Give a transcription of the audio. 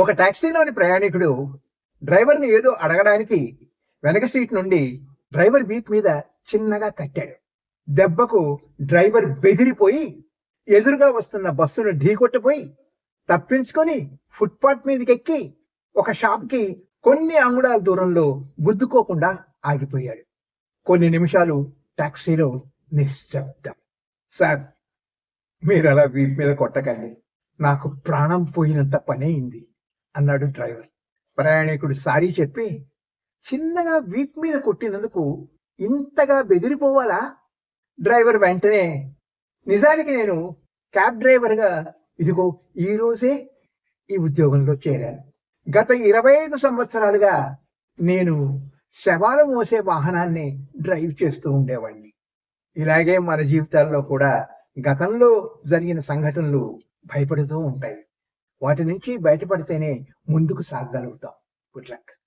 ఒక టాక్సీలోని ప్రయాణికుడు డ్రైవర్ని ఏదో అడగడానికి వెనక సీట్ నుండి డ్రైవర్ వీప్ మీద చిన్నగా తట్టాడు దెబ్బకు డ్రైవర్ బెదిరిపోయి ఎదురుగా వస్తున్న బస్సును ఢీకొట్టిపోయి తప్పించుకొని ఫుట్పాత్ మీదకెక్కి ఒక షాప్కి కొన్ని అంగుళాల దూరంలో గుద్దుకోకుండా ఆగిపోయాడు. కొన్ని నిమిషాలు టాక్సీలో నిశ్శబ్దం. సార్ మీరు అలా వీప్ మీద కొట్టకండి. నాకు ప్రాణం పోయినంత పని అయింది. అన్నాడు డ్రైవర్. ప్రయాణికుడు సారీ చెప్పి చిన్నగా వీప్ మీద కొట్టినందుకు ఇంతగా బెదిరిపోవాలా? డ్రైవర్ వెంటనే నిజానికి నేను క్యాబ్ డ్రైవర్గా ఇదిగో ఈరోజే ఈ ఉద్యోగంలో చేరాను. గత ఇరవై ఐదు సంవత్సరాలుగా నేను శవాలు మోసే వాహనాన్ని డ్రైవ్ చేస్తూ ఉండేవాడిని ఇలాగే మన జీవితాల్లో కూడా గతంలో జరిగిన సంఘటనలు భయపడుతూ ఉంటాయి. వాటి నుంచి బయటపడితేనే ముందుకు సాగగలుగుతాం. Good luck.